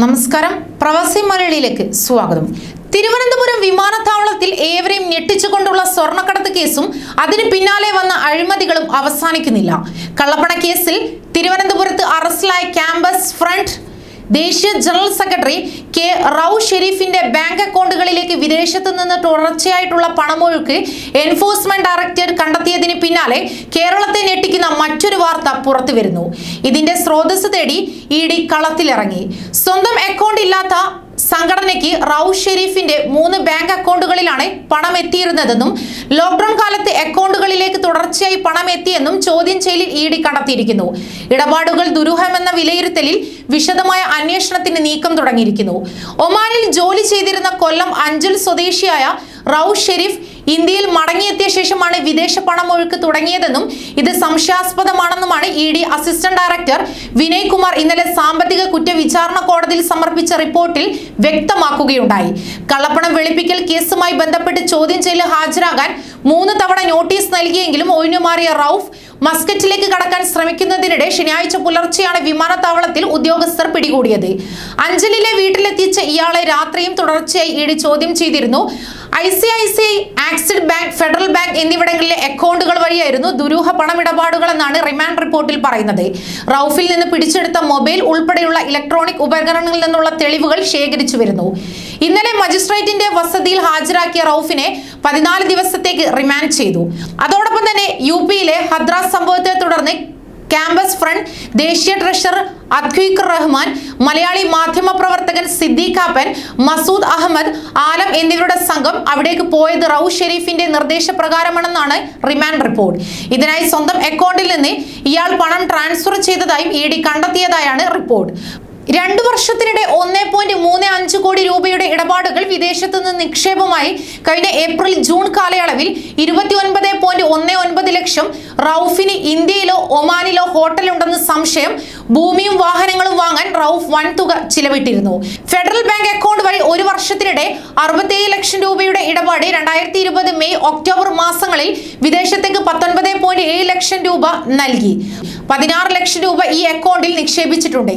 നമസ്കാരം. പ്രവാസി മലയാളിയിലേക്ക് സ്വാഗതം. തിരുവനന്തപുരം വിമാനത്താവളത്തിൽ ഏവരെയും ഞെട്ടിച്ചുകൊണ്ടുള്ള സ്വർണക്കടത്ത് കേസും അതിന് പിന്നാലെ വന്ന അഴിമതികളും അവസാനിക്കുന്നില്ല. കള്ളപ്പണ കേസിൽ തിരുവനന്തപുരത്ത് അറസ്റ്റിലായ ക്യാമ്പസ് ഫ്രണ്ട് ദേശീയ ജനറൽ സെക്രട്ടറി കെ റൌ ഷെരീഫിന്റെ ബാങ്ക് അക്കൗണ്ടുകളിലേക്ക് വിദേശത്ത് നിന്ന് തുടർച്ചയായിട്ടുള്ള പണമൊഴുക്ക് എൻഫോഴ്സ്മെന്റ് ഡയറക്ടറേറ്റ് കണ്ടെത്തിയതിന് പിന്നാലെ കേരളത്തെ ഞെട്ടിക്കുന്ന മറ്റൊരു വാർത്ത പുറത്തു വരുന്നു ഇതിന്റെ സ്രോതസ് തേടി ഇ ഡി കളത്തിലിറങ്ങി. സ്വന്തം അക്കൗണ്ട് ഇല്ലാത്ത സംഘടനയ്ക്ക് റൌ ഷെരീഫിന്റെ മൂന്ന് ബാങ്ക് അക്കൗണ്ടുകളിലാണ് പണം എത്തിയിരുന്നതെന്നും ലോക്ക്ഡൌൺ കാലത്ത് അക്കൗണ്ടുകളിലേക്ക് തുടർച്ചയായി പണം എത്തിയെന്നും ചോദ്യം ചെയ്യലിൽ ഇ ഡി കണ്ടെത്തിയിരിക്കുന്നു. ഇടപാടുകൾ ദുരൂഹമെന്ന വിലയിരുത്തലിൽ വിശദമായ അന്വേഷണത്തിന് നീക്കം തുടങ്ങിയിരിക്കുന്നു. ഒമാനിൽ ജോലി ചെയ്തിരുന്ന കൊല്ലം അഞ്ചൽ സ്വദേശിയായ റൌ ഷെരീഫ് ഇന്ത്യയിൽ മടങ്ങിയെത്തിയ ശേഷമാണ് വിദേശ പണമൊഴുക്ക് തുടങ്ങിയതെന്നും ഇത് സംശയാസ്പദമാണെന്നുമാണ് E D assistant director Vinay Kumar ഇന്നലെ സാമ്പത്തിക കുറ്റവിചാരണ കോടതിയിൽ സമർപ്പിച്ച റിപ്പോർട്ടിൽ വ്യക്തമാക്കുകയുണ്ടായി. കള്ളപ്പണം വെളുപ്പിക്കൽ കേസുമായി ബന്ധപ്പെട്ട് ചോദ്യം ചെയ്യലിൽ ഹാജരാകാൻ മൂന്ന് തവണ നോട്ടീസ് നൽകിയെങ്കിലും ഒഴിഞ്ഞുമാറിയ റൌഫ് മസ്കറ്റിലേക്ക് കടക്കാൻ ശ്രമിക്കുന്നതിനിടെ ശനിയാഴ്ച പുലർച്ചെയാണ് വിമാനത്താവളത്തിൽ ഉദ്യോഗസ്ഥർ പിടികൂടിയത്. അഞ്ചലിലെ വീട്ടിലെത്തിച്ച ഇയാളെ രാത്രിയും തുടർച്ചയായി ഇടി ചോദ്യം ചെയ്തിരുന്നു. I C I C Axis bank federal bank എന്നിവിടങ്ങളിലെ അക്കൗണ്ടുകൾ വഴിയായിരുന്നു ദുരൂഹ പണമിടപാടുകൾ എന്നാണ് റിമാൻഡ് റിപ്പോർട്ടിൽ പറയുന്നത്. റൌഫിൽ നിന്ന് പിടിച്ചെടുത്ത മൊബൈൽ ഉൾപ്പെടെയുള്ള ഇലക്ട്രോണിക് ഉപകരണങ്ങളിൽ നിന്നുള്ള തെളിവുകൾ ശേഖരിച്ചു വരുന്നു. ഇന്നലെ മജിസ്ട്രേറ്റിന്റെ വസതിയിൽ ഹാജരാക്കിയ റൌഫിനെ പതിനാല് ദിവസത്തേക്ക് റിമാൻഡ് ചെയ്തു. അതോടൊപ്പം തന്നെ യു പിയിലെ ഹദ്രാസ് സംഭവത്തെ തുടർന്ന് ക്യാമ്പസ് ഫ്രണ്ട് ദേശീയ ട്രഷറർ അദ്വീഖർ റഹ്മാൻ മലയാളി മാധ്യമ പ്രവർത്തകൻ സിദ്ദീഖ് ആപ്പൻ മസൂദ് അഹമ്മദ് ആലം എന്നിവരുടെ സംഘം അവിടേക്ക് പോയത് റൌ ഷെരീഫിന്റെ നിർദ്ദേശപ്രകാരമാണെന്നാണ് റിമാൻഡ് റിപ്പോർട്ട്. ഇതിനായി സ്വന്തം അക്കൗണ്ടിൽ നിന്ന് ഇയാൾ പണം ട്രാൻസ്ഫർ ചെയ്തതായും ഇ ഡി കണ്ടെത്തിയതായാണ് റിപ്പോർട്ട്. രണ്ടു വർഷത്തിനിടെ ഒന്നേ പോയിന്റ് മൂന്ന് അഞ്ച് കോടി രൂപയുടെ ഇടപാടുകൾ വിദേശത്ത് നിന്ന് നിക്ഷേപമായി കഴിഞ്ഞ ഏപ്രിൽ ജൂൺ കാലയളവിൽ ഇരുപത്തി ഒൻപത് പോയിന്റ് ഒന്ന് ഒൻപത് ലക്ഷം റൌഫിന് ഇന്ത്യയിലോ ഒമാനിലോ ഹോട്ടലുണ്ടെന്ന് സംശയം ഭൂമിയും വാഹനങ്ങളും വാങ്ങാൻ റൌഫ് വൻതുക ചിലവിട്ടിരുന്നു. ഫെഡറൽ ബാങ്ക് അക്കൗണ്ട് വഴി ഒരു വർഷത്തിനിടെ അറുപത്തേഴ് ലക്ഷം രൂപയുടെ ഇടപാട് രണ്ടായിരത്തി ഇരുപത് മെയ് ഒക്ടോബർ മാസങ്ങളിൽ വിദേശത്തേക്ക് പത്തൊൻപത് പോയിന്റ് ഏഴ് ലക്ഷം രൂപ നൽകി. പതിനാറ് ലക്ഷം രൂപ ഈ അക്കൗണ്ടിൽ നിക്ഷേപിച്ചിട്ടുണ്ട്.